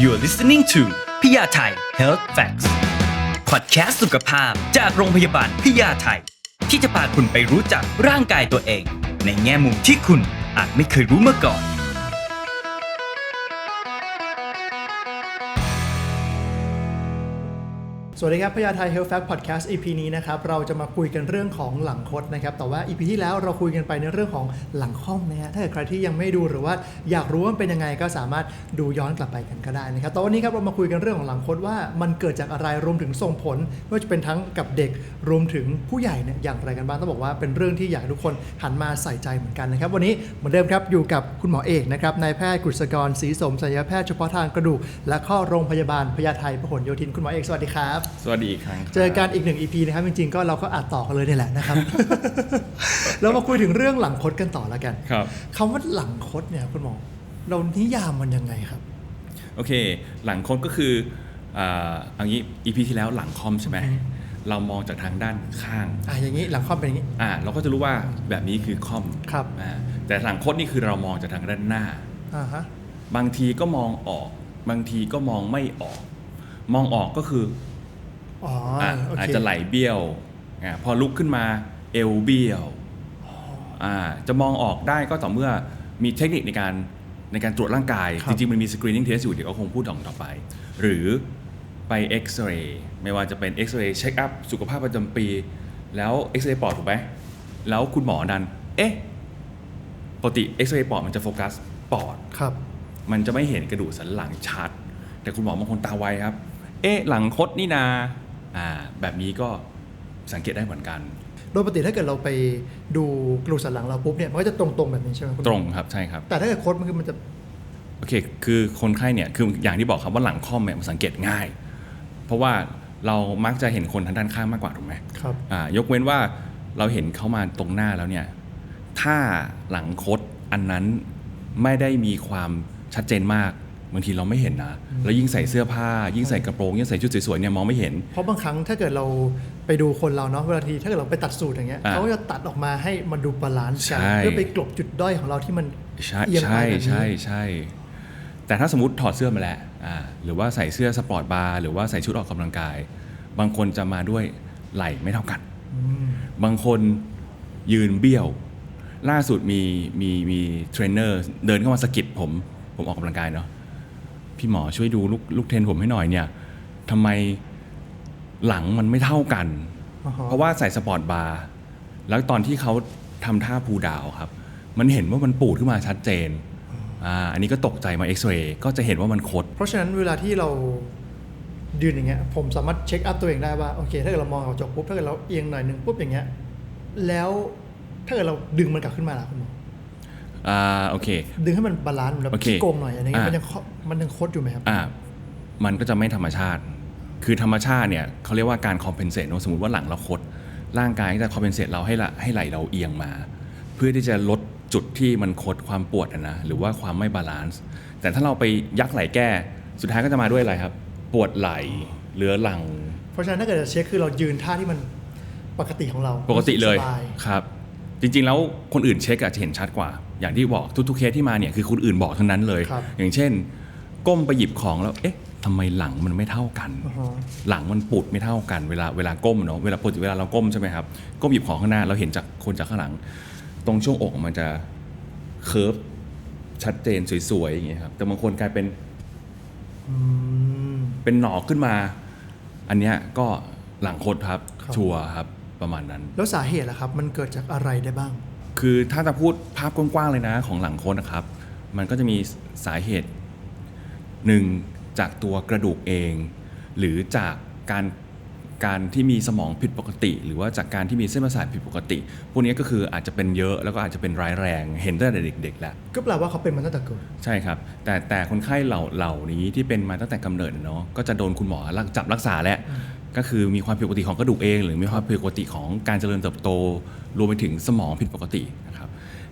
You're listening to พยาไทย Health Facts Podcast สุขภาพจากโรงพยาบาลพยาไทย ที่จะพาคุณไปรู้จักร่างกายตัวเอง ในแง่มุมที่คุณอาจไม่เคยรู้มาก่อน สวัสดีครับพยาไทย Health Fact Podcast EP นี้นะครับเราจะมาคุยกันเรื่องของหลังคดนะครับแต่ว่า EP ที่แล้วเราคุยกันไปในเรื่องของหลังค่อมนะฮะถ้าเกิดใครที่ยังไม่ดูหรือว่าอยากรู้ว่ามันเป็นยังไงก็สามารถดูย้อนกลับไปกันก็ได้นะครับแต่วันนี้ครับเรามาคุยกันเรื่องของหลังคดว่ามันเกิดจากอะไรรวมถึงส่งผลไม่ว่าจะเป็นทั้งกับเด็กรวมถึงผู้ใหญ่เนี่ยอย่างไรกันบ้างต้องบอกว่าเป็นเรื่องที่อยากให้ทุกคนหันมาใส่ใจเหมือนกันนะครับวันนี้เหมือนเดิมครับอยู่กับคุณหมอเอกนะครับนายแพทย์กฤษกรศรีสมศัลยแพทย์เฉพาะทางกระดูกและข้อโรงพยาบาลพญาไทพหลโยธินคุณหมอเอกสวัสดีครับสวัสดีอีกครั้งครับเจอกันอีกหนึ่ง EP นะครับ จริงๆ ก็เราก็อาจต่อกันเลยนี่แหละนะครับ แล้วมาคุยถึงเรื่องหลังคดกันต่อแล้วกันครับคำว่าหลังคดเนี่ยคุณหมอเรานิยามมันยังไงครับ โอเค หลังคอมก็คืออ่าเอันนี้อีพีที่แล้วหลังคอมใช่ไหมอือฮึเรามองจากทางด้านข้างอะอย่างนี้หลังคอมเป็นอย่างนี้อ่าเราก็จะรู้ว่าแบบนี้คือคอมครับอ่าแต่หลังคดนี่คือเรามองจากทางด้านหน้าอ่าฮะบางทีก็มองออก บางทีก็มองไม่ออก มองออกก็คือ อ๋ออะโอเคอาจจะไหลเบี้ยวอ่าพอลุกขึ้นมาเอวเบี้ยวอ่าจะมองออกได้ก็ต่อเมื่อมีเทคนิคในการในการตรวจร่างกายครับจริงๆ มันมี screening test อยู่เดี๋ยวก็คงพูดต่อต่อไป หรือไปเอ็กซเรย์ไม่ว่าจะเป็นเอ็กซเรย์เช็คอัพสุขภาพประจำปี แล้วเอ็กซเรย์ปอดถูกไหมแล้วคุณหมอดัน เอ๊ะปกติเอ็กซเรย์ปอดมันจะโฟกัสปอดครับ มันจะไม่เห็นกระดูกสันหลังชัด แต่คุณหมอบางคนตาไวครับ เอ๊ะ หลังคดนี่นา อ่าแบบนี้ก็สังเกตได้เหมือนกัน โดยปกติถ้าเกิดเราไปดูกระดูกสันหลังเราปุ๊บเนี่ยมันก็จะตรงๆแบบนี้ใช่ไหมคุณหมอตรงครับใช่ครับ แต่ถ้าเกิดคดมันคือมันจะ โอเค คือคนไข้เนี่ย คืออย่างที่บอกครับว่าหลังค่อมเนี่ยมันสังเกตง่าย เพราะว่าเรามักจะเห็นคนทางด้านข้างมากกว่าถูกไหมครับ อ่ายกเว้นว่าเราเห็นเขามาตรงหน้าแล้วเนี่ย ถ้าหลังคดอันนั้นไม่ได้มีความชัดเจนมาก บางทีเราไม่เห็นนะ แล้วยิ่งใส่เสื้อผ้า ยิ่งใส่กระโปรง ยิ่งใส่ชุดสวยๆเนี่ยมองไม่เห็น เพราะบางครั้งถ้าเกิดเราไปดูคนเราเนาะเวลาทีถ้าเกิดเราไปตัดสูตรอย่างเงี้ยอ่าเขาก็จะตัดออกมาให้มันดูบาลานซ์กันใช่เพื่อไปกลบจุดด้อยของเราที่มันใช่เอียงไปใช่แบบนี้ใช่ใช่แต่ถ้าสมมติถอดเสื้อมาแล้วอ่าหรือว่าใส่เสื้อสปอร์ตบาร์หรือว่าใส่ชุดออกกำลังกาย บางคนจะมาด้วยไหล่ไม่เท่ากันอืมบางคนยืนเบี้ยว ล่าสุดมีมีมีเทรนเนอร์เดินเข้ามาสะกิดผมผมออกกำลังกายเนาะ พี่หมอช่วยดูลูกลูกเทรนผมให้หน่อยเนี่ยทำไมหลังมันไม่เท่ากันอ่าฮะเพราะว่าใส่สปอร์ตบาร์แล้วตอนที่เขาทำท่าพูลดาวน์ครับ มันเห็นว่ามันปูดขึ้นมาชัดเจนอ่าอันนี้ก็ตกใจมาเอ็กซเรย์ก็จะเห็นว่ามันคด เพราะฉะนั้นเวลาที่เรายืนอย่างเงี้ยผมสามารถเช็คอัพตัวเองได้ว่าโอเค ถ้าเกิดเรามองกระจกปุ๊บถ้าเกิดเราเอียงหน่อยหนึ่งปุ๊บอย่างเงี้ยแล้วถ้าเกิดเราดึงมันกลับขึ้นมาล่ะคุณหมอ อ่าโอเค ดึงให้มันบาลานซ์แบบโอเคขี้โกงหน่อยอะไรเงี้ยอ่ามัมันยังเคาะมันยังโคดอยู่ไหมครับอ่ามันก็จะไม่ธรรมชาติ คือธรรมชาติเนี่ยเขาเรียกว่าการคอมเพนเซตสมมติว่าหลังเราคด ร่างกายก็จะคอมเพนเซตเราให้ละให้ไหลเราเอียงมา เพื่อที่จะลดจุดที่มันคดความปวดอะนะหรือว่าความไม่บาลานซ์แต่ถ้าเราไปยักไหลแก้สุดท้ายก็จะมาด้วยอะไรครับ ปวดไหลเรื้อรัง เพราะฉะนั้นถ้าเกิดจะเช็คคือเรายืนท่าที่มันปกติของเรา ปกติเลยสบายครับ จริงๆแล้วคนอื่นเช็คอาจจะเห็นชัดกว่า อย่างที่บอกทุกๆเคสที่มาเนี่ยคือคนอื่นบอกทั้งนั้นเลยครับอย่างเช่น ก้มไปหยิบของแล้วเอ๊ะทำไมหลังมันไม่เท่ากันอ่าฮะหลังมันปุดไม่เท่ากันเวลาเวลาก้มเนาะเวลาปกติเวลาเราก้มใช่ไหมครับก้มหยิบของข้างหน้าเราเห็นจากคนจากข้างหลัง ตรงช่วงอกมันจะเคิร์ฟชัดเจนสวยๆอย่างเงี้ยครับแต่บางคนกลายเป็นอืมเป็นหนอกขึ้นมา อันเนี้ยก็หลังโคตรครับครับชัวร์ครับประมาณนั้น แล้วสาเหตุล่ะครับ มันเกิดจากอะไรได้บ้าง คือถ้าจะพูดภาพกว้างๆเลยนะของหลังโคนนะครับ มันก็จะมีสาเหตุหนึ่งจากตัวกระดูกเอง หรือจากการการที่มีสมองผิดปกติ หรือว่าจากการที่มีเส้นประสาทผิดปกติ พวกนี้ก็คืออาจจะเป็นเยอะแล้วก็อาจจะเป็นร้ายแรงเห็นตั้งแต่เด็กๆแล้วก็แปลว่าเขาเป็นมาตั้งแต่เกิดใช่ครับ แต่แต่คนไข้เหล่าเหล่านี้ที่เป็นมาตั้งแต่กำเนิดเนาะก็จะโดนคุณหมอรักจับรักษาแหละ ก็คือมีความผิดปกติของกระดูกเอง หรือมีความผิดปกติของการเจริญเติบโต รวมไปถึงสมองผิดปกตินะครับ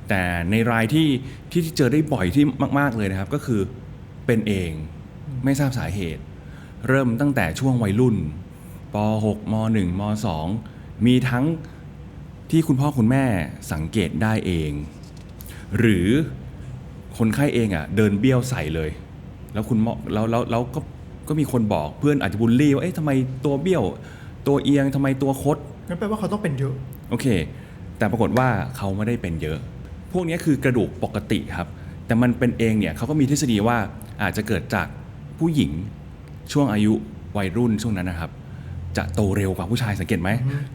แต่ในรายที่ที่เจอได้บ่อยที่มาก ๆเลยนะครับ ก็คือเป็นเองไม่ทราบสาเหตุ เริ่มตั้งแต่ช่วงวัยรุ่นป .6 ม .1 ม .2 มีทั้งที่คุณพ่อคุณแม่สังเกตได้เอง หรือคนไข้เองอะเดินเบี้ยวใส่เลย แล้วคุณหมอแล้วแล้วแล้วก็ ก็มีคนบอกเพื่อนอาจจะบูลลี่ว่าเอ๊ะทำไมตัวเบี้ยว ตัวเอียงทำไมตัวคดงั้นแปลว่าเขาต้องเป็นเยอะ โอเค แต่ปรากฏว่าเขาไม่ได้เป็นเยอะ พวกนี้คือกระดูกปกติครับ แต่มันเป็นเองเนี่ยเขาก็มีทฤษฎีว่าอาจจะเกิดจากผู้หญิงช่วงอายุวัยรุ่นช่วงนั้นนะครับ จะโตเร็วกว่าผู้ชายสังเกตไหม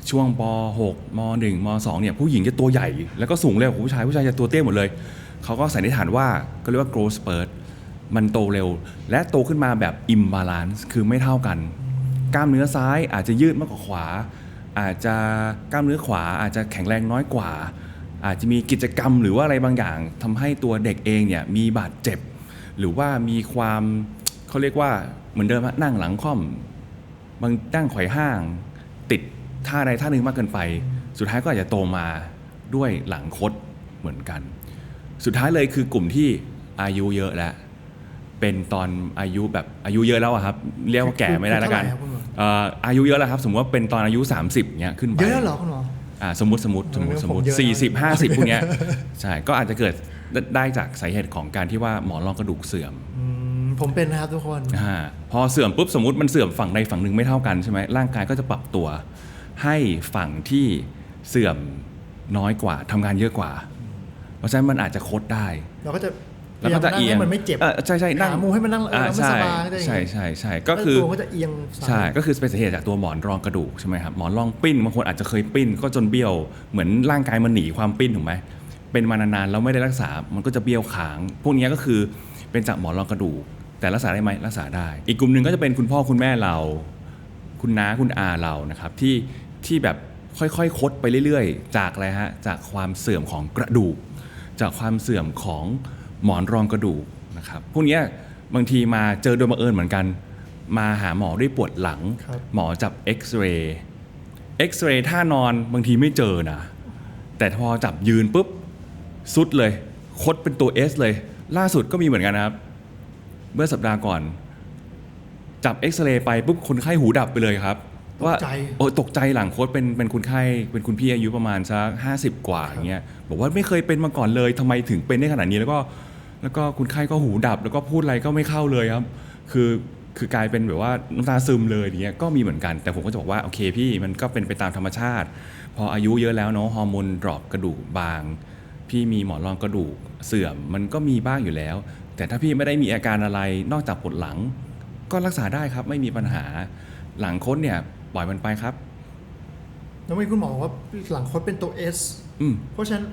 ช่วงป .6 ม .1 ม .2 เนี่ยผู้หญิงจะตัวใหญ่ แล้วก็สูงเร็วกว่าผู้ชายผู้ชายจะตัวเตี้ยหมดเลยเขาก็สันนิษฐานว่าก็เรียกว่า growth spurt มันโตเร็ว และโตขึ้นมาแบบ imbalance คือไม่เท่ากัน กล้ามเนื้อซ้ายอาจจะยืดมากกว่าขวา อาจจะกล้ามเนื้อขวาอาจจะแข็งแรงน้อยกว่า อาจจะมีกิจกรรมหรือว่าอะไรบางอย่างทำให้ตัวเด็กเองเนี่ยมีบาดเจ็บ หรือว่ามีความเขาเรียกว่าเหมือนเดิมนั่งหลังค่อมบางนั่งไขว่ห้าง ติดท่าใดท่าหนึ่งมากเกินไป สุดท้ายก็อาจจะโตมาด้วยหลังคดเหมือนกัน สุดท้ายเลยคือกลุ่มที่อายุเยอะแล้ว เป็นตอนอายุแบบอายุเยอะแล้วอะครับ เรียกว่าแก่ไม่ได้แล้วกันคือเท่าไหร่ครับคุณหมอเอ่ออายุเยอะแล้วครับ สมมติว่าเป็นตอนอายุ 30เนี้ยขึ้นไปเยอะแล้วเหรอคุณหมออ่าสมมติสมมติสมมติเออสมมติผมเยอะสี่สิบนะห้าสิบพวกเนี้ยใช่ก็อาจจะเกิดได้จากสาเหตุของการที่ว่าหมอนรองกระดูกเสื่อมอืมผมเป็นนะครับทุกคนอาพอเสื่อมปุ๊บสมมติมันเสื่อมฝั่งใดฝั่งหนึ่งไม่เท่ากันใช่ไหมร่างกายก็จะปรับตัว ให้ฝั่งที่เสื่อมน้อยกว่าทำงานเยอะกว่า เพราะฉะนั้นมันอาจจะคดได้ เราก็จะ แล้วก็จะพเอียายามนั่งยงให้มันไม่เจ็บออใช่ใช่นั่งหามุมให้มันนั่งเอออ่าแล้วมันใช่สบายได้อย่างงี้ใช่ใช่ใช่ก็คือแล้วตัวก็จะเอียงซ้ายใช่ก็คือเป็นสาเหตุจากตัวหมอนรองกระดูกใช่ไหมครับหมอนรองปิ้นบางคนอาจจะเคยปิ้นก็จนเบี้ยวเหมือนร่างกายมันหนีความปิ้นถูกไหมเป็นมานานๆแล้วไม่ได้รักษา มันก็จะเบี้ยวขาง พวกนี้ก็คือเป็นจากหมอนรองกระดูก แต่รักษาได้ไหมรักษาได้ อีกกลุ่มหนึ่งก็จะเป็นคุณพ่อคุณแม่เรา คุณน้าคุณอาเรานะครับที่ที่แบบค่อยๆ คดไปเรื่อยๆ จากอะไรฮะจากความเสื่อมของกระดูก จากความเสื่อมของ หมอนรองกระดูกนะครับพวกเนี้ยบางทีมาเจอโดยบังเอิญเหมือนกัน มาหาหมอด้วยปวดหลังครับหมอจับเอ็กซเรย์เอ็กซเรย์ท่านอนบางทีไม่เจอนะ แต่พอจับยืนปุ๊บสุดเลย คดเป็นตัว S เลย ล่าสุดก็มีเหมือนกันนะครับ เมื่อสัปดาห์ก่อน จับเอ็กซเรย์ไปปุ๊บคนไข้หูดับไปเลยครับว่าตกใจโอ้ตกใจหลังโค้ดเป็นเป็นคนไข้เป็นคุณพี่อายุประมาณสักห้าสิบกว่าอย่างเงี้ยบอกว่าไม่เคยเป็นมาก่อนเลยทำไมถึงเป็นได้ขนาดนี้แล้วก็ แล้วก็คุณไข้ก็หูดับ แล้วก็พูดอะไรก็ไม่เข้าเลยครับ คือคือกลายเป็นแบบว่าน้ำตาซึมเลยอย่างเงี้ยก็มีเหมือนกัน แต่ผมก็จะบอกว่าโอเคพี่มันก็เป็นไปตามธรรมชาติ พออายุเยอะแล้วเนาะฮอร์โมนดรอปกระดูกบาง พี่มีหมอนรองกระดูกเสื่อมมันก็มีบ้างอยู่แล้ว แต่ถ้าพี่ไม่ได้มีอาการอะไรนอกจากปวดหลัง ก็รักษาได้ครับไม่มีปัญหาหลังค้นเนี่ยปล่อยมันไปครับแล้วเมื่อกี้คุณหมอบอกว่าหลังคดเป็นตัว S อืมเพราะฉะนั้น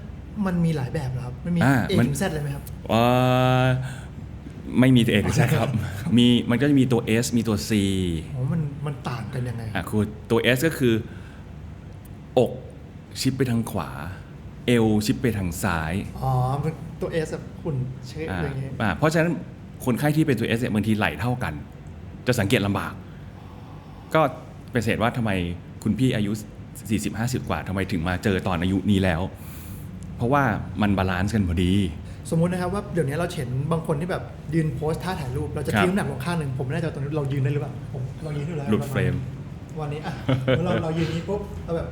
มันมีหลายแบบเหรอครับ มันมีอ่า A มันถึง Z เลยไหมครับ เอ่อไม่มีตัวเองใช่ครับ มีมันก็จะมีตัว S มีตัว C อ๋อ มัน มันต่างกันยังไงอะคือตัว S ก็คือ อกชิปไปทางขวา เอวชิปไปทางซ้ายอ๋อมันตัว S แบบหุ่นเชฟอ่าอะไรอย่างเงี้ยอ่าเพราะฉะนั้นคนไข้ที่เป็นตัว S เนี่ยบางทีไหลเท่ากัน จะสังเกตลำบาก ก็เป็นเหตุว่าทำไมคุณพี่อายุ 40-50 กว่าทำไมถึงมาเจอตอนอายุนี้แล้วเพ ราะว่ามันบาลานซ์กันพอดี สมมุตินะครับว่าเดี๋ยวนี้เราเห็นบางคนที่แบบยืนโพสท่าถ่ายรูป เราจะครับทิ้งน้ำหนักลงข้างหนึ่งผมไม่แน่ใจว่าตรงนี้เรายืนได้หรือเปล่าผมลองยืนดูแล้วหลุดเฟรม วันนี้อะเราเรายืนนี้ปุ๊บเราแบบ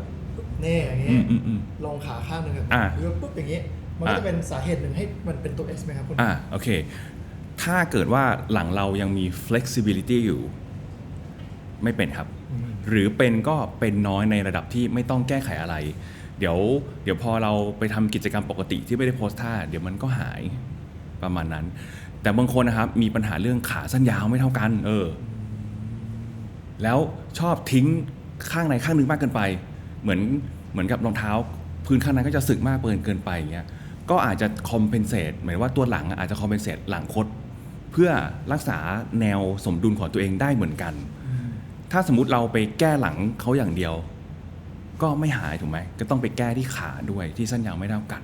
เน่อย่างอืเงี้ยมอืมอืมลงขาข้างหนึ่งแบบอ่าหรือว่าปุ๊บอย่างงี้มันก็อ่าจะเป็นสาเหตุหนึ่งให้มันเป็นตัว S ไหมครับคุณอ่าโอเค ถ้าเกิดว่าหลังเรายังมี flexibility อยู่ ไม่เป็นครับ หรือเป็นก็เป็นน้อยในระดับที่ไม่ต้องแก้ไขอะไร เดี๋ยวเดี๋ยวพอเราไปทำกิจกรรมปกติที่ไม่ได้โพสท่าเดี๋ยวมันก็หายประมาณนั้น แต่บางคนนะครับมีปัญหาเรื่องขาสั้นยาวไม่เท่ากัน เออ แล้วชอบทิ้งข้างในข้างหนึงมากเกินไป เหมือนเหมือนกับรองเท้า พื้นข้างในก็จะสึกมากเกินเกินไปอย่างเงี้ยก็อาจจะคอมเพนเซตหมายว่าตัวหลังอะอาจจะคอมเพนเซตหลังคดเพื่อรักษาแนวสมดุลของตัวเองได้เหมือนกัน ถ้าสมมติเราไปแก้หลังเขาอย่างเดียว ก็ไม่หายถูกไหมก็ต้องไปแก้ที่ขาด้วยที่สั้นยาวไม่เท่ากัน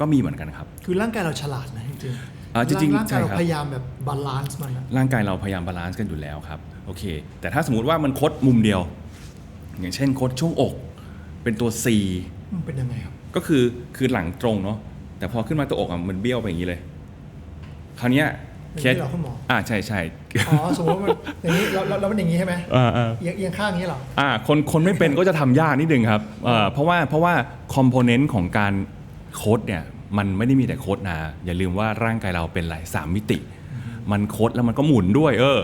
ก็มีเหมือนกันครับ คือร่างกายเราฉลาดนะจริงอ่าจริงๆร่างกายเราใช่ครับพยายามแบบบาลานซ์มันอะร่างกายเราพยายามบาลานซ์กันอยู่แล้วครับโอเค แต่ถ้าสมมติว่ามันคดมุมเดียว อย่างเช่นคดช่วงอก เป็นตัว C มันเป็นยังไงครับ ก็คือคือหลังตรงเนาะแต่พอขึ้นมาตัวอกอะมันเบี้ยวไปอย่างนี้เลย คราวเนี้ ยอย่างนี้เหรอคุณหมออ่าใช่ใช่อ๋อสมมติว่ามันอย่างนี้แล้วแล้วแล้วมันอย่างนี้ใช่ไหมอ่าอ่าเอียงเอียงข้างอย่างนี้เหรออ่าคนคนไม่เป็นก็จะทำยากนิดนึงครับเอ่อเพราะว่าเพราะว่าคอมโพเนนต์ของการโค้ดเนี่ยมันไม่ได้มีแต่โค้ดนะ อย่าลืมว่าร่างกายเราเป็นหลายสามมิติ มันคดแล้วมันก็หมุนด้วย เออ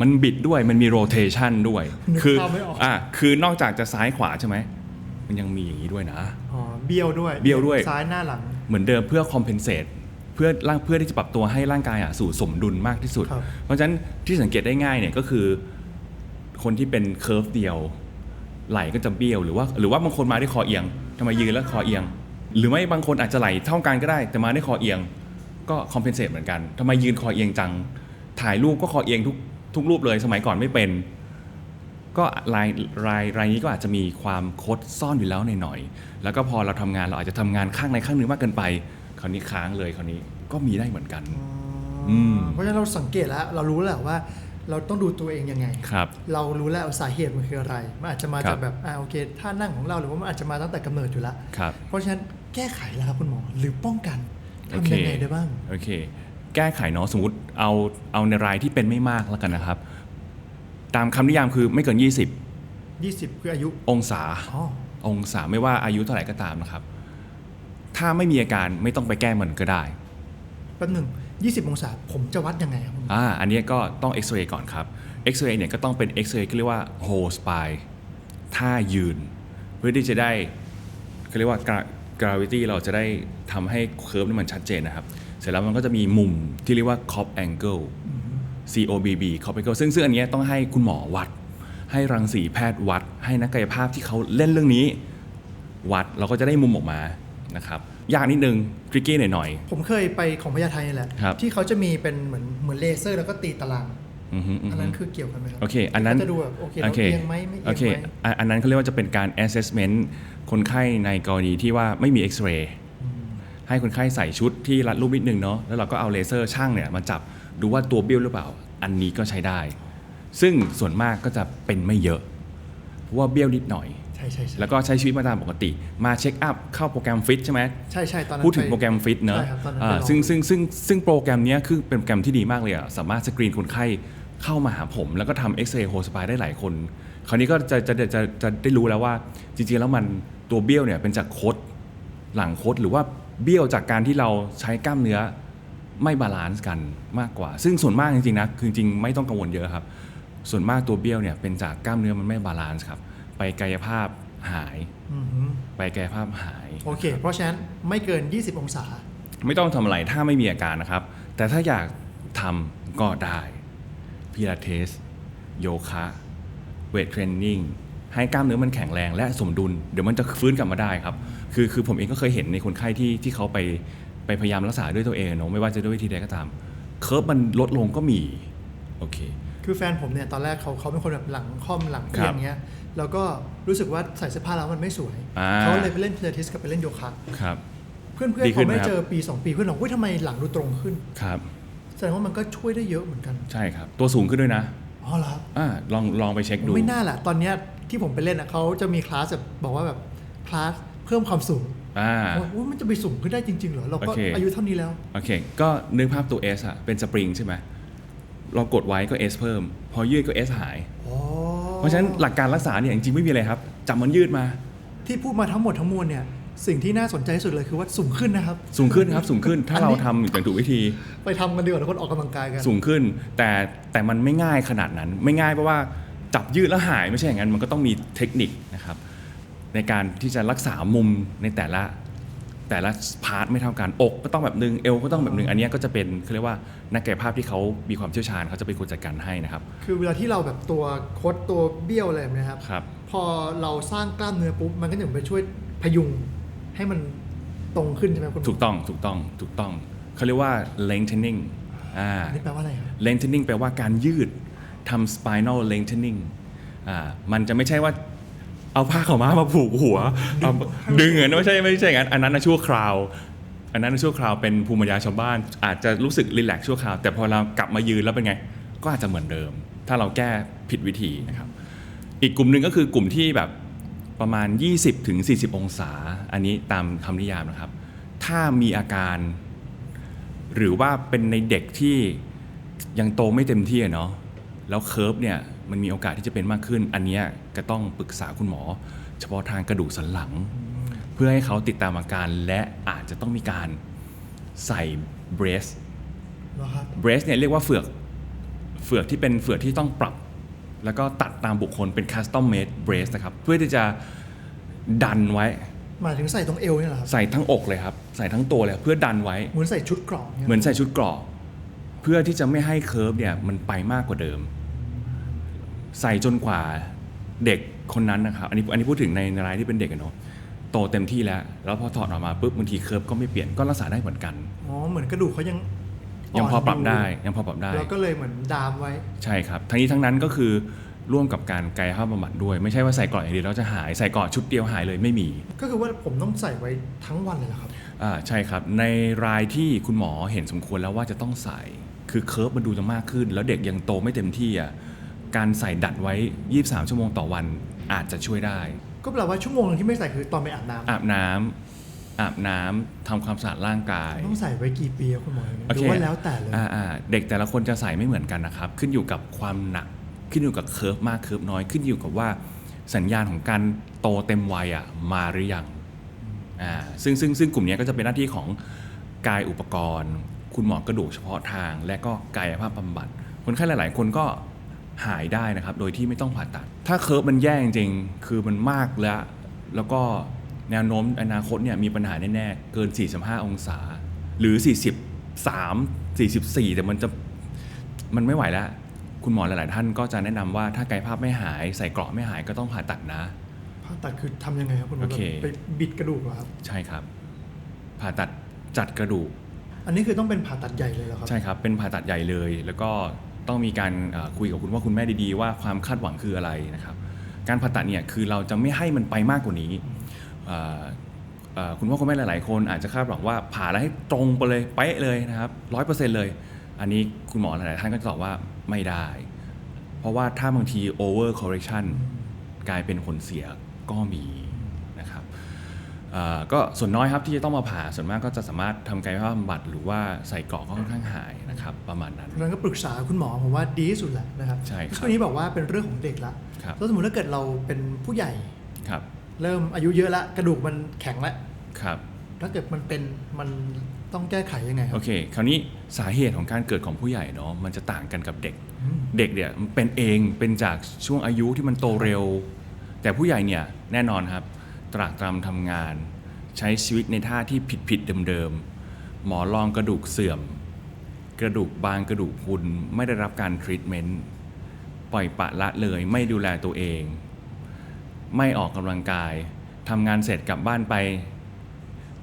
มันบิดด้วยมันมีโรเทชันด้วยนึกคือภาพไม่ออกอะคือนอกจากจะซ้ายขวาใช่ไหมมันยังมีอย่างนี้ด้วยนะอ๋อเบี้ยวด้วยเบี้ยวด้วยซ้ายหน้าหลัง เหมือนเดิมเพื่อคอมเพนเซตเพื่อร่างเพื่อที่จะปรับตัวให้ร่างกายอะสู่สมดุลมากที่สุดครับเพราะฉะนั้นที่สังเกตได้ง่ายเนี่ยก็คือ คนที่เป็นเคิร์ฟเดียว ไหลก็จะเบี้ยวหรือว่า หรือว่าบางคนมาด้วยคอเอียงทำไมยืนแล้วคอเอียง หรือไม่บางคนอาจจะไหลเท่ากันก็ได้ แต่มาด้วยคอเอียง ก็คอมเพนเซตเหมือนกันทำไมยืนคอเอียงจัง ถ่ายรูปก็คอเอียงทุกทุกรูปเลยสมัยก่อนไม่เป็น ก็รายรายรายนี้ก็อาจจะมีความคดซ่อนอยู่แล้วหน่อยๆแล้วก็พอเราทำงานเราอาจจะทำงานข้างในข้างหนึงมากเกินไป คราวนี้ค้างเลยคราวนี้ก็มีได้เหมือนกัน อืมเพราะฉะนั้นเราสังเกตแล้ว เรารู้แล้วว่า เราต้องดูตัวเองยังไงครับ เรารู้แล้วสาเหตุมันคืออะไรมันอาจจะมาครัจากบแบบอ่าโอเคท่านั่งของเราหรือว่ามันอาจจะมาตั้งแต่กำเนิดอยู่แล้วครับเพราะฉะนั้นแก้ไขแล้วครับคุณหมอหรือป้องกันโอทำเคยังไงได้บ้างโอเค แก้ไขเนาะสมมติเอาเอาในรายที่เป็นไม่มากแล้วกันนะครับ ตามคำนิยามคือไม่เกิน 20คืออายุ20องศาอ๋อองศาไม่ว่าอายุเท่าไหร่ก็ตามนะครับ ถ้าไม่มีอาการไม่ต้องไปแก้มันก็ได้แป๊บหนึ่ง20 องศาผมจะวัดยังไงครับคุณหมออ่าอันนี้ก็ต้องเอ็กซเรย์ก่อนครับเอ็กซเรย์เนี่ยก็ต้องเป็นเอ็กซเรย์ที่เรียกว่า whole spine ท่ายืน เพื่อที่จะได้เขาเรียกว่า gra- gravity เราจะได้ทำให้เค r ร์ฟนี่มันชัดเจนนะครับ เสร็จแล้วมันก็จะมีมุมที่เรียกว่า cop angle COBB cop angle ซึ่งซึ่งอันเนี้ยต้องให้คุณหมอวัด ให้รังสีแพทย์วัด ให้นักกายภาพที่เขาเล่นเรื่องนี้ วัดเราก็จะได้มุมออกมา นะครับยากนิดนึงทริกกี้หน่อย ผมเคยไปของพญาไทนี่แหละ ครับ ที่เขาจะมีเป็นเหมือนเหมือนเลเซอร์แล้วก็ตีตาราง ๆอือฮึอืออันฮึ นั้นคือเกี่ยวกันไหมครัโอเค อันนั้นก็จะดูแบบโอเคเราเอียงไหมไม่เอีโอยงเคไหม อันอันนั้นเขาเรียกว่าจะเป็นการ assessment คนไข้ในกรณีที่ว่าไม่มีเอ็กซเรย์ให้คนไข้ใส่ชุดที่รัดรูปนิดนึงเนาะ แล้วเราก็เอาเลเซอร์ช่างเนี่ยมาจับดูว่าตัวเบี้ยวหรือเปล่า อันนี้ก็ใช้ได้ ซึ่งส่วนมากก็จะเป็นไม่เยอะ เพราะว่าเบี้ยวนิดหน่อย ใช่ใช่ใช่แล้วก็ใช้ชีวิตมาตามปกติ มาเช็คอัพเข้าโปรแกรมฟิตใช่ไหมใช่ใช่ตอนนั้นพูดถึงไปโปรแกรมฟิตเนอะใช่ครับตอนนั้นอ่าไปลองซึ่งซึ่งซึ่งซึ่งโปรแกรมเนี้ยคือเป็นโปรแกรมที่ดีมากเลยอะสามารถสกรีนคนไข้เข้ามาหาผม แล้วก็ทำเอ็กซเรย์โฮสปายได้หลายคน คราวนี้ก็จะจะจะจะจะได้รู้แล้วว่าจริงๆแล้วมันตัวเบี้ยวเนี่ยเป็นจากโคดหลังโคดหรือว่าเบี้ยวจากการที่เราใช้กล้ามเนื้อไม่บาลานซ์กันมากกว่า ซึ่งส่วนมากจริงๆนะคือจริงๆไม่ต้องกังวลเยอะครับ ส่วนมากตัวเบี้ยวเนี่ยเป็นจากกล้ามเนื้อมันไม่บาลานซ์ครับ ไปกายภาพหาย อือฮึไปกายภาพหาย โอเค เพราะฉะนั้นไม่เกิน 20 องศา ไม่ต้องทำอะไรถ้าไม่มีอาการนะครับ แต่ถ้าอยากทำก็ได้พิลาเทส โยคะเวทเทรนนิ่งให้กล้ามเนื้อมันแข็งแรงและสมดุล เดี๋ยวมันจะฟื้นกลับมาได้ครับ คือคือผมเองก็เคยเห็นในคนไข้ที่ที่เขาไปไปพยายามรักษาด้วยตัวเองเนอะไม่ว่าจะด้วยวิธีใดก็ตาม เคิร์ฟมันลดลงก็มี โอเค คือแฟนผมเนี่ยตอนแรกเขาเขาเป็นคนแบบหลังค่อมหลังคเอีรัยบงเงี้ย แล้วก็รู้สึกว่าใส่เสื้อผ้าแล้วมันไม่สวยอ่าเขาเลยไปเล่นพิลาทิสกับไปเล่นโยคะครับเพื่อนเพื่อนดีขึ้เขานไหมไม่ครับเจอปี 2 ปีเพื่อนบอกว่าทำไมหลังดูตรงขึ้นครับแสดงว่ามันก็ช่วยได้เยอะเหมือนกัน ใช่ครับ ตัวสูงขึ้นด้วยนะอ๋อเหรอครับอ่าลองลองไปเช็คดูไม่น่าแหละตอนเนี้ยที่ผมไปเล่นอะเขาจะมีคลาสแบบบอกว่าแบบคลาสเพิ่มความสูงอ่าว่าอุ๊ยมันจะไปสูงขึ้นได้จริงๆเหรอเราก็โอเคอายุเท่านี้แล้วโอเค ก็นึกภาพตัว S อะเป็นสปริงใช่ไหมเรากดไว้ก็ S เพิ่ม พอยืดก็ S หายอ๋อ เพราะฉะนั้นหลักการรักษาเนี่ยจริงๆไม่มีอะไรครับจับมันยืดมา ที่พูดมาทั้งหมดทั้งมวลเนี่ยสิ่งที่น่าสนใจที่สุดเลยคือว่าสูงขึ้นนะครับ สูงขึ้นครับสูงขึ้นถ้าเราอันนี้ทำอย่างถูกวิธี ไปทำกันดีกว่าทุกคนออกกำลังกายกันสูงขึ้น แต่แต่มันไม่ง่ายขนาดนั้น ไม่ง่ายเพราะว่าจับยืดแล้วหายไม่ใช่อย่างนั้นมันก็ต้องมีเทคนิคนะครับ ในการที่จะรักษามุมในแต่ละ แต่ละพาร์ทไม่เท่ากันอกก็ต้องแบบนึงเอวก็ต้องแบบนึงอันเนี้ยก็จะเป็นเขาเรียกว่านักกายภาพที่เขามีความเชี่ยวชาญเขาจะเป็นคนจัดการให้นะครับ คือเวลาที่เราแบบตัวโคดตัวเบี้ยวอะไรแบบเนี้ยครับ ครับ พอเราสร้างกล้ามเนื้อปุ๊บมันก็จะไปช่วยพยุงให้มันตรงขึ้นใช่ไหมคุณหมถูกต้องถูกต้องถูกต้องเขาเรียกว่า lengthening อ่า อันนี่แปลว่าอะไรครับ lengthening แปลว่าการยืดทำ spinal lengthening อ่ามันจะไม่ใช่ว่า เอาผ้าขาวม้ามาผูกหัวเอาดึงเหรอไม่ใช่ไม่ใช่อย่างนั้นอันนั้นนะชั่วคราว อันนั้นนะชั่วคราวเป็นภูมิปัญญาชาวบ้าน อาจจะรู้สึกรีแลกซ์ชั่วคราว แต่พอเรากลับมายืนแล้วเป็นไง ก็อาจจะเหมือนเดิม ถ้าเราแก้ผิดวิธีนะครับ อีกกลุ่มหนึ่งก็คือกลุ่มที่แบบประมาณ 20ถึง40 องศา อันนี้ตามคำนิยามนะครับ ถ้ามีอาการ หรือว่าเป็นในเด็กที่ยังโตไม่เต็มที่เนาะแล้วเคิร์ฟเนี่ย มันมีโอกาสที่จะเป็นมากขึ้น อันเนี้ยก็ต้องปรึกษาคุณหมอ เฉพาะทางกระดูกสันหลัง เพื่อให้เขาติดตามอาการและอาจจะต้องมีการใส่เบรสเหรอครับเบรสเนี่ยเรียกว่าเฟือกเฟือกที่เป็นเฟือกที่ต้องปรับ แล้วก็ตัดตามบุคคลเป็น custom made brace นะครับ เพื่อที่จะดันไว้หมายถึงใส่ตรงเอวเนี่ยเหรอครับใส่ทั้งอกเลยครับ ใส่ทั้งตัวเลยเพื่อดันไว้ เหมือนใส่ชุดเกรอบยเหมือนใส่ชุดเกราะเพื่อที่จะไม่ให้เคิร์ฟเนี่ยมันไปมากกว่าเดิม ใส่จนกว่าเด็กคนนั้นนะครับอันนี้อันนี้พูดถึงในในรายที่เป็นเด็กอะเนาะโตเต็มที่แล้ว แล้วพอถอดออกมาปุ๊บบางทีเคิร์ฟก็ไม่เปลี่ยนก็รักษาได้เหมือนกันอ๋อเหมือนกระดูกเขายังยังพอปรับนยู่ได้ยังพอปรับได้แล้วก็เลยเหมือนดามไว้ ใช่ครับ ทั้งนี้ทั้งนั้นก็คือร่วมกับการกายภาพบำบัดด้วย ไม่ใช่ว่าใส่เกราะอย่างเดียวแล้วจะหายใส่เกราะชุดเดียวหายเลยไม่มี ก็คือว่าผมต้องใส่ไว้ทั้งวันเลยเหรอครับอ่าใช่ครับ ในรายที่คุณหมอเห็นสมควรแล้วว่าจะต้องใส่ คือเคิร์ฟมันดูจะมากขึ้น แล้วเด็กยังโตไม่เต็มที่อะ การใส่ดัดไว้ 23 ชั่วโมงต่อวันอาจจะช่วยได้ ก็แปลว่าชั่วโมงหนึงที่ไม่ใส่คือตอนไปอาบน้ำอาบน้ำอาบน้ำทำความสะอาดร่างกาย ต้องใส่ไว้กี่ปีครับคุณหมออย่างเงี้ยโอหเค รือว่าแล้วแต่เลย อ่าอ่าเด็กแต่ละคนจะใส่ไม่เหมือนกันนะครับ ขึ้นอยู่กับความหนัก ขึ้นอยู่กับเคิร์ฟมากเคิร์ฟน้อยขึ้นอยู่กับว่าสัญญาณของการโตเต็มวัยอะมาหรือยังอ่าซึ่งซึ่งซึ่งกลุ่มเนี้ยก็จะเป็นหน้าที่ของกายอุปกรณ์ คุณหมอกระดูกเฉพาะทาง และก็กายภาพบำบัดคนไข้หลาย ๆ คนก็ หายได้นะครับ โดยที่ไม่ต้องผ่าตัด ถ้าเคิร์ฟมันแย่จริงๆคือมันมากแล้ว แล้วก็แนวโน้มอนาคตเนี่ยมีปัญหาแน่ๆ เกิน 45 องศา หรือ 43 44 แต่มันจะมันไม่ไหวแล้ว คุณหมอหลาย ๆ ท่านก็จะแนะนำว่าถ้ากายภาพไม่หายใส่เกราะไม่หายก็ต้องผ่าตัดนะผ่าตัดคือทำยังไงครับคุณหมอโอเคแบบไปบิดกระดูกเหรอครับ ใช่ครับ ผ่าตัดจัดกระดูก อันนี้คือต้องเป็นผ่าตัดใหญ่เลยเหรอครับ ใช่ครับ เป็นผ่าตัดใหญ่เลย แล้วก็ ต้องมีการคุยกับคุณพ่อคุณแม่ดีๆ ว่าความคาดหวังคืออะไรนะครับ การผ่าตัดเนี่ยคือเราจะไม่ให้มันไปมากกว่านี้คุณพ่อคุณแม่หลายๆ คนอาจจะคาดหวังว่าผ่าแล้วให้ตรงไปเลยเป๊ะเลยนะครับร้อยเปอร์เซ็นต์เลย อันนี้คุณหมอหลายๆท่านก็จะตอบว่าไม่ได้ เพราะว่าถ้าบางที over correction กลายเป็นผลเสียก็มี ก็ส่วนน้อยครับที่จะต้องมาผ่าส่วนมากก็จะสามารถทำกายภาพบำบัดหรือว่าใส่เกราะก็ค่อนข้างหายนะครับประมาณนั้นเพราะฉะนั้นก็ปรึกษาคุณหมอผมว่าดีที่สุดแหละนะครับใช่ครับช่วงนี้บอกว่าเป็นเรื่องของเด็กละครับแล้วสมมติถ้าเกิดเราเป็นผู้ใหญ่ครับ เริ่มอายุเยอะละกระดูกมันแข็งละครับถ้าเกิดมันเป็นมันต้องแก้ไขยังไงคโอรับเคคราวนี้สาเหตุของการเกิดของผู้ใหญ่เนาะมันจะต่างกันกับเด็กอืมเด็กเนี่ยมันเป็นเองเป็นจากช่วงอายุที่มันโตเร็ว แต่ผู้ใหญ่เนี่ยแน่นอนครับ ตรากตรำทำงาน ใช้ชีวิตในท่าที่ผิดผิดๆเดิมๆ หมอรองกระดูกเสื่อม กระดูกบางกระดูกพรุนไม่ได้รับการทรีทเมนต์ปล่อยปละละเลยไม่ดูแลตัวเอง ไม่ออกกำลังกายทำงานเสร็จกลับบ้านไป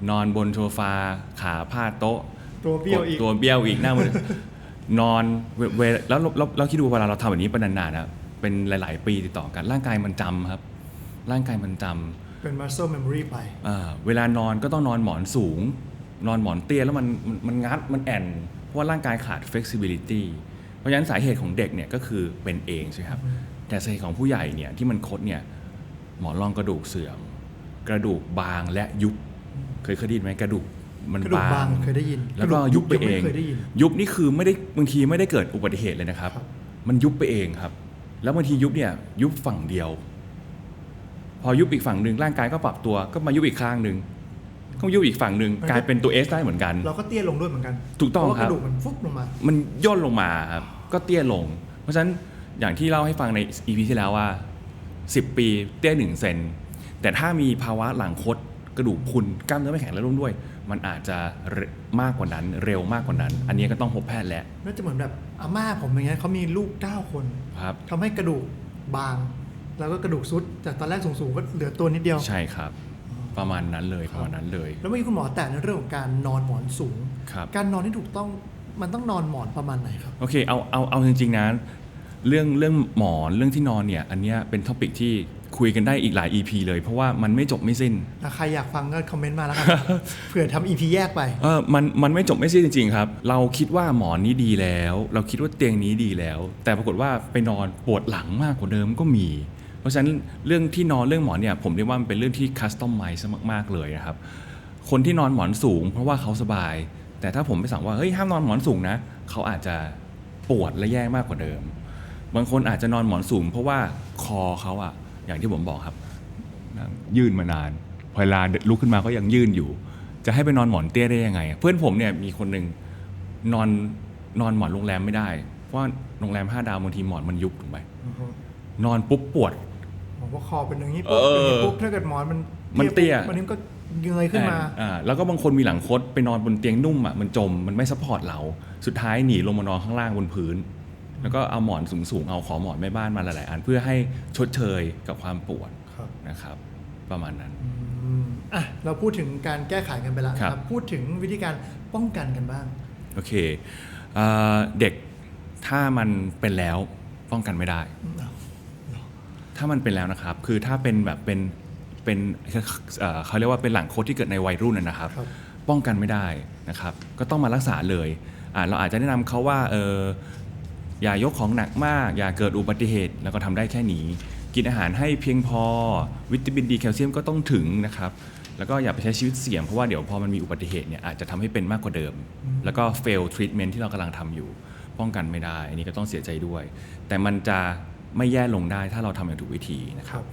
นอนบนโซฟา ขาพาดโต๊ะ ตัวเบี้ยวอีกตัวเบี้ยวอีกหน้ามือนนอนเวเวแล้วแล้วแล้วแล้วคิดดูเวลาเราทำแบบนี้เป็นนานๆนะเป็นหลาย ๆ ปีติดต่อกันร่างกายมันจำครับ ร่างกายมันจำ เป็น muscle memory ไปอ่าเวลานอนก็ต้องนอนหมอนสูง นอนหมอนเตี้ยแล้วมันมันมันงัดมันแอน เพราะว่าร่างกายขาด flexibility เพราะฉะนั้นสาเหตุของเด็กเนี่ยก็คือเป็นเองใช่ไหมครับ แต่สาเหตุของผู้ใหญ่เนี่ยที่มันคดเนี่ยหมอนรองกระดูกเสื่อม กระดูกบางและยุบ เคยเคยได้ยินไหมกระดูกมันกระดูกบางเคยได้ยินแล้วก็กระดูกยุบไปยุบเอไม่งเคยได้ยินยุบนี่คือไม่ได้บางทีไม่ได้เกิดอุบัติเหตุเลยนะครับครับมันยุบไปเองครับ แล้วบางทียุบเนี่ยยุบฝั่งเดียว พอยุบอีกฝั่งหนึ่งร่างกายก็ปรับตัวก็มายุบอีกข้างหนึ่งก็ยุบอีกฝั่งหนึ่งกลายเป็นตัวเอสได้เหมือนกัน เราก็เตี้ยลงด้วยเหมือนกันถูกต้องเพราะว่าครักบ ระดูกมันฟุบลงมา มันย่นลงมาครับก็เตี้ยลง เพราะฉะนั้นอย่างที่เล่าให้ฟังใน EP ที่แล้วว่า 10 ปีเตี้ยหนึ่งเซนแต่ถ้ามีภาวะหลังคดกระดูกพรุนกล้ามเนื้อไม่แข็งและร่วมด้วย มันอาจจะเร็วมากกว่านั้นเร็วมากกว่านั้น อันนี้ก็ต้องพบแพทย์แล้วน่าจะเหมือนแบบอาม่าผมอย่างเงี้ยเขามีลูก9คนครับ ทำให้กระดูกบาง แล้วก็กระดูกซุดจากตอนแรกสูงๆก็เหลือตัวนิดเดียว ใช่ครับ ประมาณนั้นเลยประมาณนั้นเลย แล้วเมื่อกี้คุณหมอแตะในเรื่องของการนอนหมอนสูงครับการนอนที่ถูกต้องมันต้องนอนหมอนประมาณไหนครับ โอเคเอาเอาเอาจริงๆนะเรื่องเรื่องหมอนเรื่องที่นอนเนี่ย อันเนี้ยเป็นท็อปิกที่คุยกันได้อีกหลาย EP เลยเพราะว่ามันไม่จบไม่สิ้นถ้าใครอยากฟังก็คอมเมนต์มาแล้วกันเผื่อทำอีพีแยกไปเออมันมันไม่จบไม่สิ้นจริง ๆ ครับ เราคิดว่าหมอนนี้ดีแล้ว เราคิดว่าเตียงนี้ดีแล้ว แต่ปรากฏว่าไปนอนปวดหลังมากกว่าเดิมก็มีเพ ราะฉะนั้นเรื่องที่นอนเรื่องหมอนเนี่ยผมเรียกว่ามันเป็นเรื่องที่คัสตอมไมซ์มากๆเลยนะครับคนที่นอนหมอนสูง เพราะว่าเขาสบาย แต่ถ้าผมไปสั่งว่าเฮ้ยห้ามนอนหมอนสูงนะเขาอาจจะปวดและแย่มากกว่าเดิม บางคนอาจจะนอนหมอนสูง เพราะว่าคอเขาอะอย่างที่ผมบอกครับนั่งยื่นมานานพอเวลาลุกขึ้นมาก็ยังยื่นอยู่ จะให้ไปนอนหมอนเตี้ยได้ยังไง เพื่อนผมเนี่ยมีคนหนึ่งนอนนอนหมอนโรงแรมไม่ได้ เพราะว่าโรงแรมห้าดาวบางทีหมอนมันยุบถูกไหมอือฮึนอนปุ๊บปวดผม ว่าคอเป็นอย่างนี้เอปุ๊บออย่างนี้ปุ๊บถ้าเกิดหมอนมันมันเตี้ยปุ๊บมันนี้ก็เงยขึ้นมาอ่าแล้วก็บางคนมีหลังคดไปนอนบนเตียงนุ่มอะมันจมมันไม่ซัพพอร์ตเรา สุดท้ายหนีลงมานอนข้างล่างบนพื้น แล้วก็เอาหมอนสูงๆเอาขอหมอนแม่บ้านมาหลายๆอันเพื่อให้ชดเชยกับความปวดครับนะครับ ประมาณนั้น อืมอะเราพูดถึงการแก้ไขกันไปแล้วนะคครัรับบพูดถึงวิธีการป้องกันกันบ้าง โอเคเอ่อเด็กถ้ามันเป็นแล้วป้องกันไม่ได้ ถ้ามันเป็นแล้วนะครับ คือถ้าเป็นแบบเป็นเป็นเอ่อเขาเรียกว่าเป็นหลังโคดที่เกิดในวัยรุ่นนะนะครับครับ ป้องกันไม่ได้นะครับ ก็ต้องมารักษาเลยอ่าเราอาจจะแนะนำเขาว่าเอออย่ายกของหนักมาก อย่าเกิดอุบัติเหตุแล้วก็ทำได้แค่นี้ กินอาหารให้เพียงพอวิตามินดีแคลเซียมก็ต้องถึงนะครับ แล้วก็อย่าไปใช้ชีวิตเสี่ยงเพราะว่าเดี๋ยวพอมันมีอุบัติเหตุเนี่ยอาจจะทำให้เป็นมากกว่าเดิม แล้วก็ fail treatment ที่เรากำลังทำอยู่ ป้องกันไม่ได้อันนี้ก็ต้องเสียใจด้วย แต่มันจะ ไม่แย่ลงได้ถ้าเราทำอย่างถูกวิธีนะคครับรับ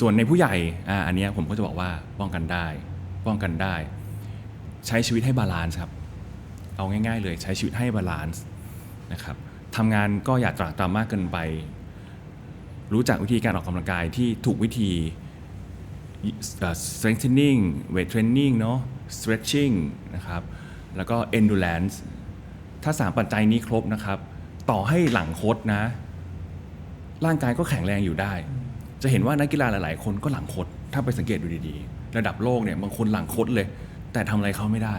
ส่วนในผู้ใหญ่อ่าอันเนี้ยผมก็จะบอกว่าป้องกันได้ ป้องกันได้ ใช้ชีวิตให้บาลานซ์ครับ เอาง่าย ๆ เลยใช้ชีวิตให้บาลานซ์นะครับทำงานก็อย่าตรากตรำมากเกินไป รู้จักวิธีการออกกำลังกายที่ถูกวิธีเอ่อ strengthening weight training เนาะ stretching นะครับ แล้วก็ endurance ถ้า 3 ปัจจัยนี้ครบนะครับ ต่อให้หลังโคดนะ ร่างกายก็แข็งแรงอยู่ได้ จะเห็นว่านักกีฬาหลาย ๆ คนก็หลังคด ถ้าไปสังเกตดูดีๆ ระดับโลกเนี่ยบางคนหลังคดเลย แต่ทำอะไรเขาไม่ได้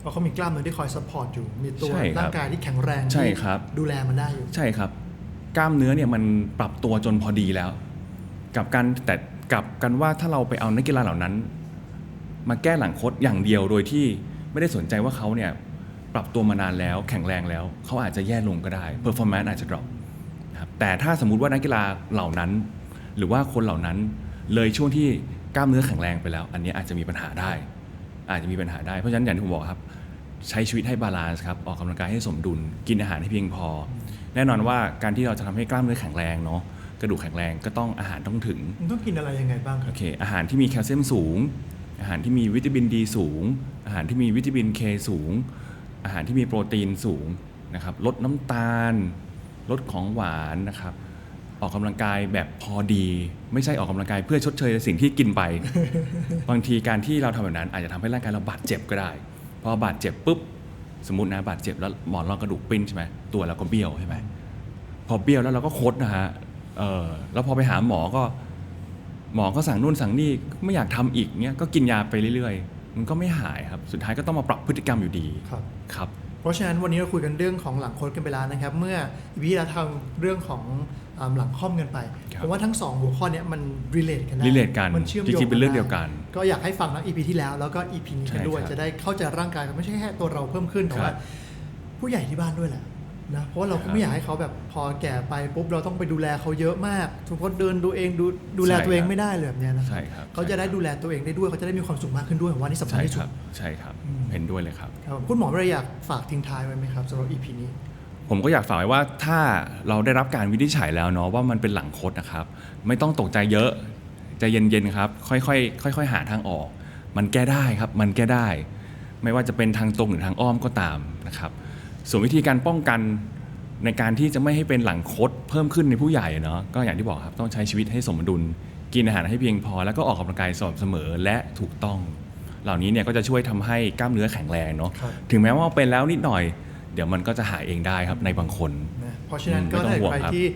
เพราะเขามีกล้ามเนื้อที่คอยซัพพอร์ตอยู่ มีตัวใช่ครับร่างกายที่แข็งแรงใช่ที่ครับดูแลมันได้อยู่ ใช่ครับ กล้ามเนื้อเนี่ยมันปรับตัวจนพอดีแล้ว กับการแต่กับกันว่าถ้าเราไปเอานักกีฬาเหล่านั้น มาแก้หลังคดอย่างเดียวโดยที่ไม่ได้สนใจว่าเขาเนี่ยปรับตัวมานานแล้ว แข็งแรงแล้ว เขาอาจจะแย่ลงก็ได้ performance อาจจะ drop นะครับแต่ถ้าสมมุติว่านักกีฬาเหล่านั้น หรือว่าคนเหล่านั้นเลยช่วงที่กล้ามเนื้อแข็งแรงไปแล้ว อันนี้อาจจะมีปัญหาได้ อาจจะมีปัญหาได้เพราะฉะนั้นอย่างที่ผมบอกครับ ใช้ชีวิตให้บาลานซ์ครับออกกำลังกายให้สมดุลกินอาหารให้เพียงพอ แน่นอนว่าการที่เราจะทำให้กล้ามเนื้อแข็งแรงเนาะกระดูกแข็งแรงก็ต้องอาหารต้องถึงมันต้องกินอะไรยังไงบ้างครัโอบเคอาหารที่มีแคลเซียมสูง อาหารที่มีวิตามินดีสูง อาหารที่มีวิตามินเคสูง อาหารที่มีโปรตีนสูงนะครับลดน้ำตาล ลดของหวานนะครับ ออกกำลังกายแบบพอดี ไม่ใช่ออกกำลังกายเพื่อชดเชยสิ่งที่กินไป บางทีการที่เราทำแบบนั้นอาจจะทำให้ร่างกายเราบาดเจ็บก็ได้พอบาดเจ็บปุ๊บสมมตินะบาดเจ็บแล้วหมอนรองกระดูกปิ้นใช่ไหมตัวเราก็เบี้ยวใช่ไหมพอเบี้ยวแล้วเราก็คดนะฮะเออแล้วพอไปหาหมอก็ หมอก็สั่งนู่นสั่งนี่ไม่อยากทำอีกเนี้ยก็กินยาไปเรื่อยๆ มันก็ไม่หายครับ สุดท้ายก็ต้องมาปรับพฤติกรรมอยู่ดีครับครับ เพราะฉะนั้นวันนี้เราคุยกันเรื่องของหลังโค้ดกันไปแล้วนะครับ เมื่อวิธีเราทำเรื่องของอ่าหลังค่อมกันไปครับผมว่าทั้งสองหัวข้อเนี้ยมัน relate กันได้ relate กันมันเชื่อมจโยงริงๆเป็นเรื่องเดียวกัน ก็อยากให้ฟังทั้ง EP ที่แล้วแล้วก็ EP นี้กันด้วยใช่ครับจะได้เข้าใจร่างกายกันไม่ใช่แค่ตัวเราเพิ่มขึ้นแต่ครับว่าผู้ใหญ่ที่บ้านด้วยแหละ นะเพราะว่าเราครัก็บไม่อยากให้เขาแบบพอแก่ไปปุ๊บเราต้องไปดูแลเขาเยอะมากทุกคนเดินดูเองดูดูแลใช่ตัวเองครับไม่ได้เลยแบบเนี้ยนะใช่ครับเขาจะได้ดูแลตัวเองได้ด้วยเขาจะได้มีความสุขมากขึ้นด้วยผมว่านี่สำคัญใช่ที่คสุรัดบใช่ครับอืมเห็นด้วยเลยครับครับคุณหมอไม่ได้อยากฝากทิ้งท้ายไว้ไหมครับสำหรับ EP นี้ ผมก็อยากฝากไว้ว่าถ้าเราได้รับการวินิจฉัยแล้วเนาะว่ามันเป็นหลังคดนะครับ ไม่ต้องตกใจเยอะใจเย็นๆครับค่อยๆค่อย ๆ หาทางออก มันแก้ได้ครับ มันแก้ได้ ไม่ว่าจะเป็นทางตรงหรือทางอ้อมก็ตามนะครับ ส่วนวิธีการป้องกันในการที่จะไม่ให้เป็นหลังคดเพิ่มขึ้นในผู้ใหญ่เนาะก็อย่างที่บอกครับต้องใช้ชีวิตให้สมดุล กินอาหารให้เพียงพอ แล้วก็ออกกำลังกายสม่ำเสมอและถูกต้อง เหล่านี้เนี่ยก็จะช่วยทำให้กล้ามเนื้อแข็งแรงเนาะครับถึงแม้ว่าเป็นแล้วนิดหน่อย เดี๋ยวมันก็จะหายเองได้ครับในบางคนนะเพราะฉะนั้นอืมก็ไม่ต้อถ้างห่วงใครครับที่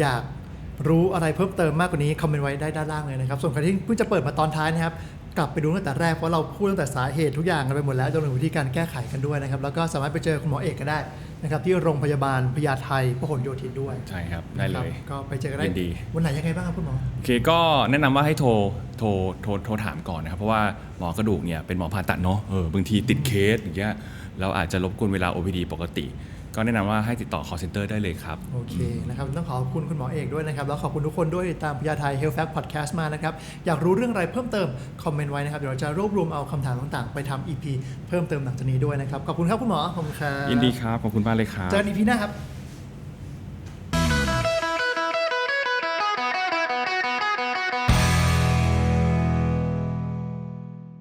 อยากรู้อะไรเพิ่มเติมมากกว่านี้คอมเมนต์ไว้ได้ด้านล่างเลยนะครับ ส่วนใครที่เพิ่งจะเปิดมาตอนท้ายนะครับ กลับไปดูตั้งแต่แรกเพราะเราพูดตั้งแต่สาเหตุทุกอย่างกันไปหมดแล้วจนถึงวิธีการแก้ไขกันด้วยนะครับ แล้วก็สามารถไปเจอคุณหมอเอกก็ได้นะครับที่โรงพยาบาลพญาไทพหลโยธินด้วย ใช่ครับ ได้เลยนะครับก็ไปเจอกันได้ยินดีวันไหนยังไงบ้างครับคุณหมอ โอเคก็แนะนำว่าให้โทรโทรโทรโทรถามก่อนนะครับ เพราะว่าหมอกระดูกเนี่ยเป็นหมอผ่าตัดเนาะเออบางทีติดเคสอย่างเงี้ยเราอาจจะรบกวนเวลา OPD ปกติ ก็แนะนำว่าให้ติดต่อ call center ได้เลยครับ โอเคนะครับต้องขอบคุณคุณหมอเอกด้วยนะครับ แล้วขอบคุณทุกคนด้วยที่ตามพยาไทย Health Fact Podcast มานะครับ อยากรู้เรื่องอะไรเพิ่มเติม คอมเมนต์ไว้นะครับ เดี๋ยวเราจะรวบรวมเอาคำถามต่างๆ ไปทำ EP เพิ่มเติมหลังจากนี้ด้วยนะครับ ขอบคุณครับคุณหมอ ขอบคุณครับ ยินดีครับ ขอบคุณมากเลยครับ เจอกัน EP หน้าครับ